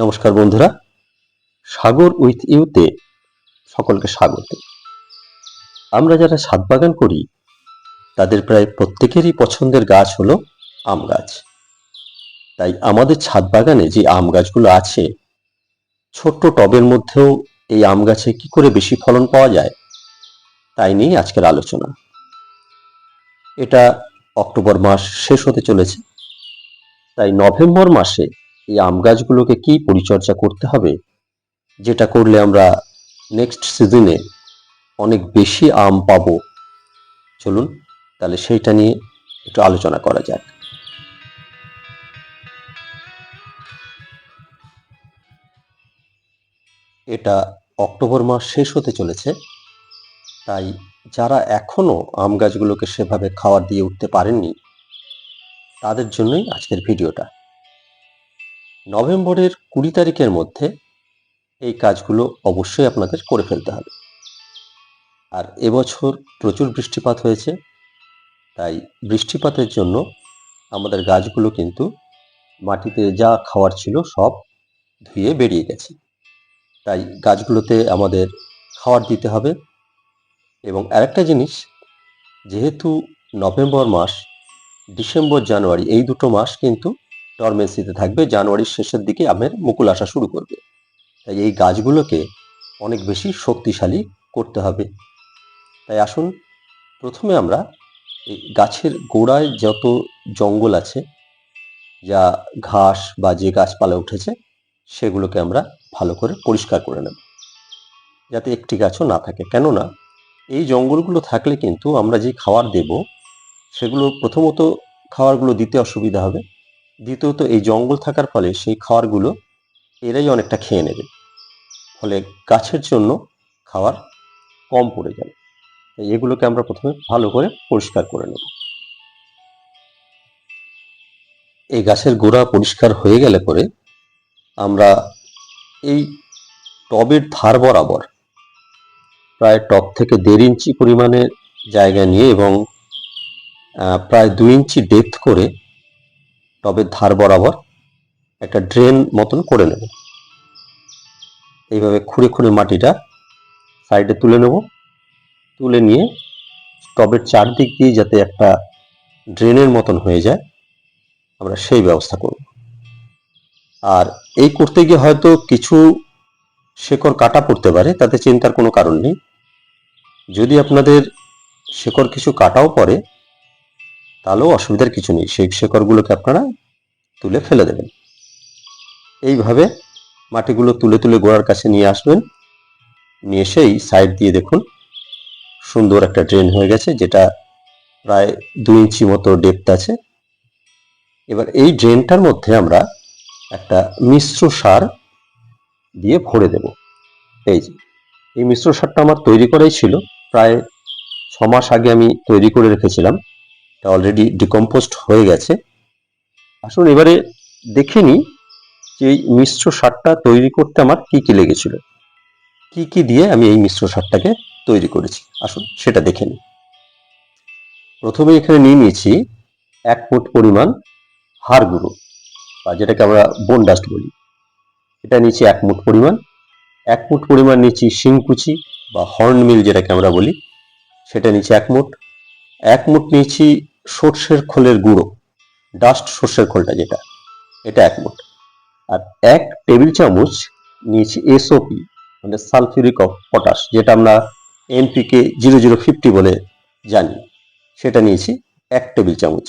নমস্কার বন্ধুরা। সাগর উইথ ইউতে সকলকে স্বাগত। আমরা যারা ছাদ বাগান করি, তাদের প্রায় প্রত্যেকেরই পছন্দের গাছ হলো আম গাছ। তাই আমাদের ছাদ বাগানে যে আম গাছগুলো আছে, ছোট্ট টবের মধ্যেও এই আম গাছে কি করে বেশি ফলন পাওয়া যায়, তাই নিয়েই আজকের আলোচনা। এটা অক্টোবর মাস শেষ হতে চলেছে। তাই নভেম্বর মাসে এই আম গাছগুলোকে কি পরিচর্যা করতে হবে? যেটা করলে আমরা নেক্সট সিজনে অনেক বেশি আম পাব। চলুন, তাহলে সেইটা নিয়ে একটু আলোচনা করা যাক। এটা অক্টোবর মাস শেষ হতে চলেছে। তাই যারা এখনও আম গাছগুলোকে সেভাবে খাবার দিয়ে উঠতে পারেননি, তাদের জন্যই আজকের ভিডিওটা। নভেম্বরের কুড়ি তারিখের মধ্যে এই কাজগুলো অবশ্যই আপনাদের করে ফেলতে হবে। আর এবছর প্রচুর বৃষ্টিপাত হয়েছে, তাই বৃষ্টিপাতের জন্য আমাদের গাছগুলো কিন্তু মাটিতে যা খাওয়ার ছিল সব ধুয়ে বেরিয়ে গেছে। তাই গাছগুলোতে আমাদের খাবার দিতে হবে। এবং আরেকটা জিনিস, যেহেতু নভেম্বর মাস, ডিসেম্বর জানুয়ারি এই দুটো মাস কিন্তু ডরমেন্সিতে থাকবে, জানুয়ারির শেষের দিকে আমের মুকুল আসা শুরু করবে। তাই এই গাছগুলোকে অনেক বেশি শক্তিশালী করতে হবে। তাই আসুন, প্রথমে আমরা এই গাছের গোড়ায় যত জঙ্গল আছে, যা ঘাস বা যে গাছপালা উঠেছে, সেগুলোকে আমরা ভালো করে পরিষ্কার করে নেব। যাতে একটি গাছও না থাকে। কেননা, এই জঙ্গলগুলো থাকলে কিন্তু আমরা যে খাবার দেব, সেগুলো প্রথমত খাবারগুলো দিতে অসুবিধা হবে। দ্বিতীয়ত, এই জঙ্গল থাকার ফলে সেই খাওয়ারগুলো এরাই অনেকটা খেয়ে নেবে। ফলে গাছের জন্য খাওয়ার কম পড়ে যাবে। তাই এগুলোকে আমরা প্রথমে ভালো করে পরিষ্কার করে নেব। এই গাছের গোড়া পরিষ্কার হয়ে গেলে পরে আমরা এই টবের ধার বরাবর প্রায় টব থেকে দেড় ইঞ্চি পরিমাণে জায়গা নিয়ে এবং প্রায় দুই ইঞ্চি ডেপথ করে টবের ধার বরাবর একটা ড্রেন মতন করে নেব। এইভাবে খুঁড়ে খুঁড়ে মাটিটা সাইডে তুলে নেব। তুলে নিয়ে টবের চারদিক দিয়ে যাতে একটা ড্রেনের মতন হয়ে যায়, আমরা সেই ব্যবস্থা করব। আর এই করতে গিয়ে হয়তো কিছু শেকড় কাটা পড়তে পারে, তাতে চিন্তার কোনো কারণ নেই। যদি আপনাদের শেকড় কিছু কাটাও পড়ে তাহলেও অসুবিধার কিছু নেই। সেই শেকড়গুলোকে আপনারা তুলে ফেলে দেবেন। এইভাবে মাটিগুলো তুলে তুলে গোড়ার কাছে নিয়ে আসবেন। নিয়ে এসেই সাইড দিয়ে দেখুন, সুন্দর একটা ড্রেন হয়ে গেছে, যেটা প্রায় দুই ইঞ্চি মতো ডেপথ আছে। এবার এই ড্রেনটার মধ্যে আমরা একটা মিশ্র সার দিয়ে ভরে দেব। এই যে, এই মিশ্র সারটা আমার তৈরি করাই ছিল। প্রায় ছ মাস আগে আমি তৈরি করে রেখেছিলাম। অলরেডি ডিকম্পোস্ট হয়ে গেছে। আসুন এবারে দেখে নিই যে এই মিশ্র সারটা তৈরি করতে আমার কি কি লেগেছিল। কি কি দিয়ে আমি এই মিশ্র সারটাকে তৈরি করেছি? আসুন সেটা দেখে নিই। প্রথমে এখানে নিয়ে নিয়েছি এক ফুট পরিমাণ হাড় গুঁড়ো, বা যেটাকে আমরা বোন ডাস্ট বলি। এটা নিয়েছি এক মুঠ পরিমাণ। এক মুঠ পরিমাণ নিয়েছি শিংকুচি, বা হর্ন মিল যেটাকে আমরা বলি, সেটা নিয়েছি এক মুঠ। এক মুঠ নিয়েছি সর্ষের খোলের গুঁড়ো ডাস্ট সর্ষের খোলটা যেটা, এটা এক মুঠ। আর এক টেবিল চামচ নিয়েছি এসওপি মানে সালফিউরিক অফ পটাশ, যেটা আমরা এনপিকে জিরো জিরো ফিফটি বলে জানি। সেটা নিয়েছি এক টেবিল চামচ।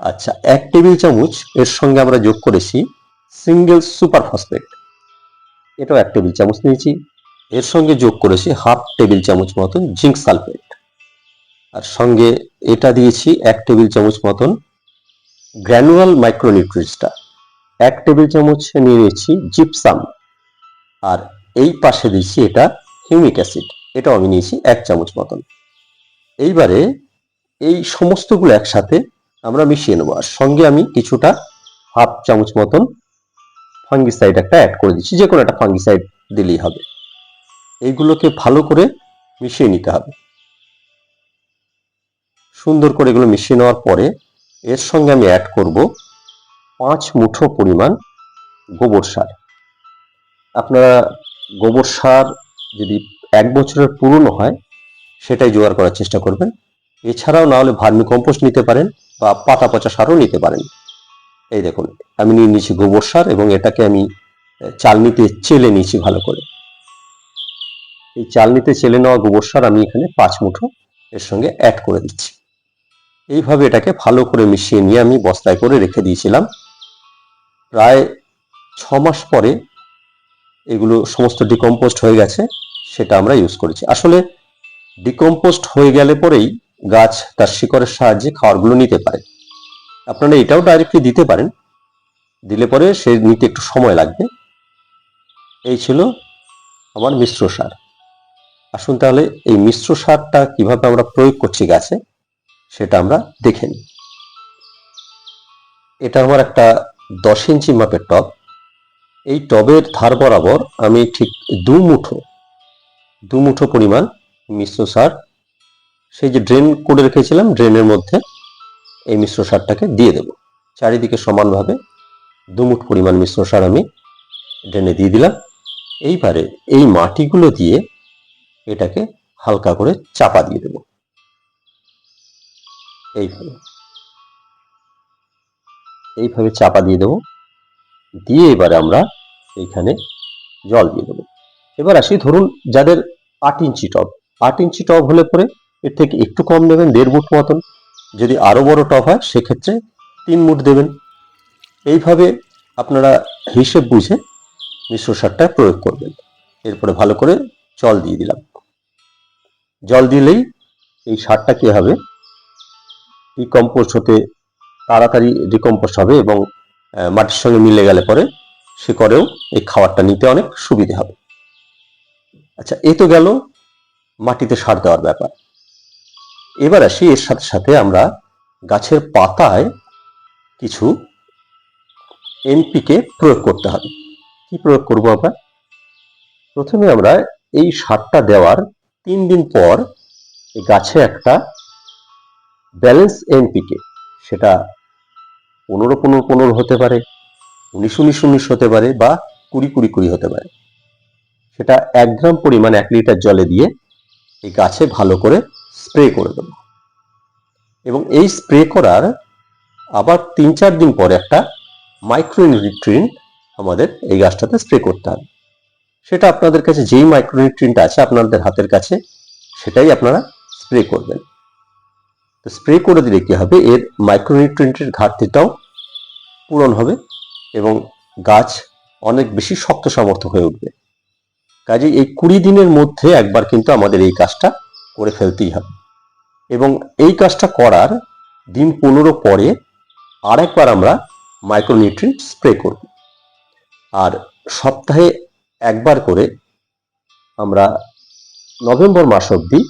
আচ্ছা এক টেবিল চামচ এর সঙ্গে আমরা যোগ করেছি সিঙ্গেল সুপার ফসফেট এটাও এক টেবিল চামচ নিয়েছি। এর সঙ্গে যোগ করেছি হাফ টেবিল চামচ মতন জিঙ্ক সালফেট আর সঙ্গে এটা দিয়েছি এক টেবিল চামচ মতন গ্র্যানুয়াল মাইক্রোনিউট্রিয়েন্টসটা এক টেবিল চামচ নিয়ে নিয়েছি জিপসাম আর এই পাশে দিয়েছি এটা হিউমিক অ্যাসিড এটাও আমি নিয়েছি এক চামচ মতন। এইবারে এই সমস্তগুলো একসাথে আমরা মিশিয়ে নেব। আর সঙ্গে আমি কিছুটা হাফ চামচ মতন ফাঙ্গিসাইড একটা অ্যাড করে দিচ্ছি। যে কোনো একটা ফাঙ্গিসাইড দিলেই হবে। এইগুলোকে ভালো করে মিশিয়ে নিতে হবে। সুন্দর করে এগুলো মিশিয়ে নেওয়ার পরে এর সঙ্গে আমি অ্যাড করব পাঁচ মুঠো পরিমাণ গোবর সার। আপনারা গোবর সার যদি এক বছরের পুরনো হয়, সেটাই জোগাড় করার চেষ্টা করবেন। এছাড়াও না হলে ভার্মি কম্পোস্ট নিতে পারেন বা পাতা পচা সারও নিতে পারেন। এই দেখুন, আমি নিয়ে নিয়েছি গোবর সার এবং এটাকে আমি চালনিতে চেলে নিয়েছি ভালো করে। এই চালনিতে চেলে নেওয়া গোবর সার আমি এখানে পাঁচ মুঠো এর সঙ্গে অ্যাড করে দিচ্ছি। এইভাবে এটাকে ভালো করে মিশিয়ে নিয়ে আমি বস্তায় করে রেখে দিয়েছিলাম। প্রায় ছ মাস পরে এগুলো সমস্ত ডিকম্পোস্ট হয়ে গেছে, সেটা আমরা ইউজ করেছি। আসলে ডিকম্পোস্ট হয়ে গেলে পরেই গাছ তার শিকড়ের সাহায্যে খাবারগুলো নিতে পারে। আপনারা এটাও ডাইরেক্টলি দিতে পারেন। দিলে পরে সে নিতে একটু সময় লাগবে। এই ছিল আমার মিশ্র সার। আসুন তাহলে এই মিশ্র সারটা কীভাবে আমরা প্রয়োগ করছি গাছে সেটা আমরা দেখে নিই। এটা আমার একটা দশ ইঞ্চি মাপের টব। এই টবের ধার বরাবর আমি ঠিক দু মুঠো দু মুঠো পরিমাণ মিশ্র সার, সেই যে ড্রেন করে রেখেছিলাম ড্রেনের মধ্যে এই মিশ্র সারটাকে দিয়ে দেব। চারিদিকে সমানভাবে দু মুঠ পরিমাণ মিশ্র সার আমি ড্রেনে দিয়ে দিলাম। এইবারে এই মাটিগুলো দিয়ে এটাকে হালকা করে চাপা দিয়ে দেব। এইভাবে। এইভাবে চাপা দিয়ে দেব। দিয়ে এবারে আমরা এইখানে জল দিয়ে দেবো। এবার আসি ধরুন যাদের আট ইঞ্চি টব। আট ইঞ্চি টব হলে পরে এর থেকে একটু কম নেবেন, দেড় মুঠ মতন। যদি আরও বড় টব হয়, সেক্ষেত্রে তিন মুঠ দেবেন। এইভাবে আপনারা হিসেব বুঝে মিশ্র সারটা প্রয়োগ করবেন। এরপরে ভালো করে জল দিয়ে দিলাম। জল দিলেই এই সারটা কি হবে? ডিকম্পোস্ট হতে তাড়াতাড়ি ডিকম্পোস্ট হবে এবং মাটির সঙ্গে মিলে গেলে পরে শিকড়েও এই খাবারটা নিতে অনেক সুবিধে হবে। আচ্ছা এ তো গেল মাটিতে সার দেওয়ার ব্যাপার। এবার আসি এর সাথে সাথে আমরা গাছের পাতায় কিছু এনপিকে প্রয়োগ করতে হবে। কি প্রয়োগ করব আমরা? প্রথমে আমরা এই সারটা দেওয়ার তিন দিন পর গাছে একটা ব্যালেন্স এনপিকে, সেটা পনেরো পনেরো পনেরো হতে পারে, উনিশ উনিশ উনিশ হতে পারে বা কুড়ি কুড়ি কুড়ি হতে পারে। সেটা এক গ্রাম পরিমাণ এক লিটার জলে দিয়ে এই গাছে ভালো করে স্প্রে করে দেবো। এবং এই স্প্রে করার আবার তিন চার দিন পরে একটা মাইক্রোনিউট্রিন আমাদের এই গাছটাতে স্প্রে করতে হবে। সেটা আপনাদের কাছে যেই মাইক্রোনিউট্রিনটা আছে আপনাদের হাতের কাছে, সেটাই আপনারা স্প্রে করবেন। তো স্প্রে করে দিলে কি হবে? এর মাইক্রোনিউট্রিয়েন্টের ঘাটতিটাও পূরণ হবে এবং গাছ অনেক বেশি শক্ত সামর্থ্য হয়ে উঠবে। কাজে এই কুড়ি দিনের মধ্যে একবার কিন্তু আমাদের এই কাজটা করে ফেলতেই হবে। এবং এই কাজটা করার দিন পনেরো পরে আরেকবার আমরা মাইক্রোনিউট্রিয়েন্ট স্প্রে করব। আর সপ্তাহে একবার করে আমরা নভেম্বর মাস অবধি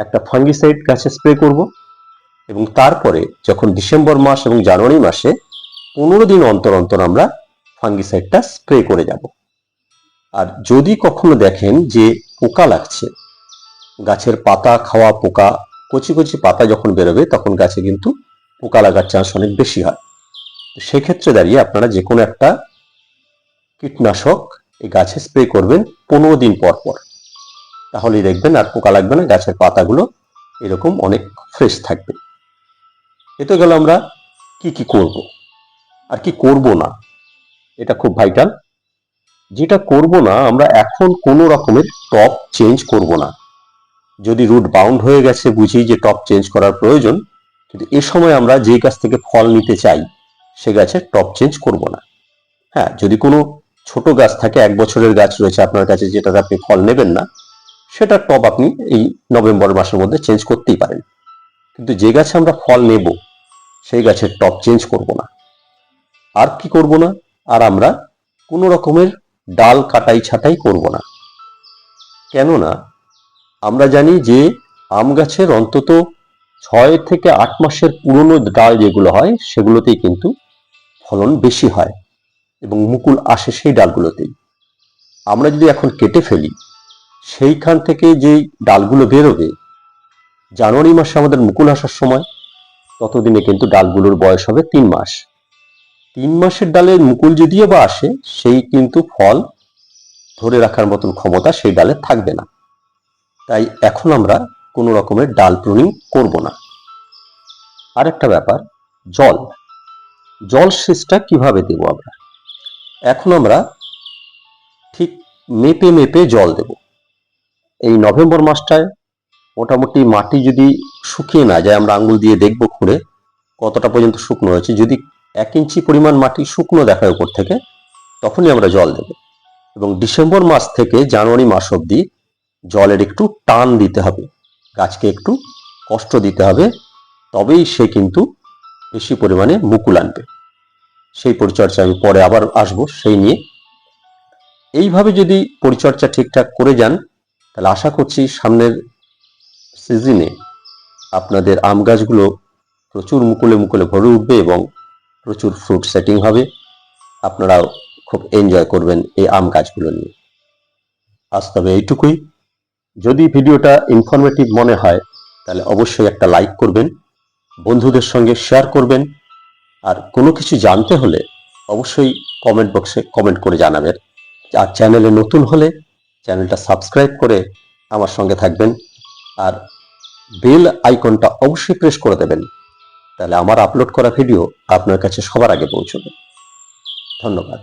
একটা ফাঙ্গিসাইড গাছে স্প্রে করব এবং তারপরে যখন ডিসেম্বর মাস এবং জানুয়ারি মাসে পনেরো দিন অন্তর অন্তর আমরা ফাঙ্গিসাইডটা স্প্রে করে যাব। আর যদি কখনো দেখেন যে পোকা লাগছে, গাছের পাতা, খাওয়া পোকা, কচি কচি পাতা যখন বেরোবে তখন গাছে কিন্তু পোকা লাগার চান্স অনেক বেশি হয়। সেক্ষেত্রে দাঁড়িয়ে আপনারা যে কোনো একটা কীটনাশক এই গাছে স্প্রে করবেন পনেরো দিন পর পর। তাহলেই দেখবেন আর পোকা লাগবে না, গাছের পাতাগুলো এরকম অনেক ফ্রেশ থাকবে। এতে গেল আমরা কি কি করব আর কি করব না, এটা খুব ভাইটাল যেটা করব না, আমরা এখন কোনো রকমের টপ চেঞ্জ করব না। যদি রুট বাউন্ড হয়ে গেছে, বুঝি যে টপ চেঞ্জ করার প্রয়োজন, কিন্তু এ সময় আমরা যে গাছ থেকে ফল নিতে চাই, সে গাছের টপ চেঞ্জ করব না। হ্যাঁ যদি কোনো ছোট গাছ থাকে, এক বছরের গাছ রয়েছে আপনার কাছে, যেটাতে আপনি ফল নেবেন না সেটা টপ আপনি এই নভেম্বর মাসের মধ্যে চেঞ্জ করতেই পারেন। কিন্তু যে গাছে আমরা ফল নেব, সেই গাছের টপ চেঞ্জ করব না। আর কি করব না? আর আমরা কোনো রকমের ডাল কাটাই ছাটাই করব না। কেননা আমরা জানি যে আম গাছের অন্তত ছয় থেকে আট মাসের পুরনো ডাল যেগুলো হয়, সেগুলোতেই কিন্তু ফলন বেশি হয় এবং মুকুল আসে সেই ডালগুলোতেই। আমরা যদি এখন কেটে ফেলি সেইখান থেকে যেই ডালগুলো বেরোবে, জানুয়ারি মাসে আমাদের মুকুল আসার সময়, ততদিনে কিন্তু ডালগুলোর বয়স হবে তিন মাস। তিন মাসের ডালের মুকুল যদিও বা আসে, সেই কিন্তু ফল ধরে রাখার মতন ক্ষমতা সেই ডালে থাকবে না। তাই এখন আমরা কোনো রকমের ডাল প্রুনিং করব না। আরেকটা ব্যাপার, জল। জল সেচটা কীভাবে দেব আমরা? এখন আমরা ঠিক মেপে মেপে জল দেব। এই নভেম্বর মাসটায় মোটামুটি মাটি যদি শুকিয়ে না যায়, আমরা আঙ্গুল দিয়ে দেখব খুঁড়ে কতটা পর্যন্ত শুকনো হয়েছে। যদি এক ইঞ্চি পরিমাণ মাটি শুকনো দেখায় উপর থেকে, তখনই আমরা জল দেব। এবং ডিসেম্বর মাস থেকে জানুয়ারি মাস অবধি জলের একটু টান দিতে হবে। গাছকে একটু কষ্ট দিতে হবে। তবেই সে কিন্তু বেশি পরিমাণে মুকুল আনবে। সেই পরিচর্যা আমি পরে আবার আসব, সেই নিয়ে। এইভাবে যদি পরিচর্যা ঠিকঠাক করে যান তাহলে আশা করছি সামনের সিজনে আপনাদের আম গাছগুলো প্রচুর মুকুলে মুকুলে ভরে উঠবে এবং প্রচুর ফ্রুট সেটিং হবে। আপনারাও খুব এনজয় করবেন এই আম গাছগুলো নিয়ে। আজ তবে এইটুকুই। যদি ভিডিওটা ইনফরমেটিভ মনে হয়, তাহলে অবশ্যই একটা লাইক করবেন, বন্ধুদের সঙ্গে শেয়ার করবেন, আর কোনো কিছু জানতে হলে অবশ্যই কমেন্ট বক্সে কমেন্ট করে জানাবেন। আর চ্যানেলে নতুন হলে চ্যানেলটা সাবস্ক্রাইব করে আমার সঙ্গে থাকবেন আর বেল আইকনটা অবশ্যই প্রেস করে দেবেন। তাহলে আমার আপলোড করা ভিডিও আপনার কাছে সবার আগে পৌঁছবে। ধন্যবাদ।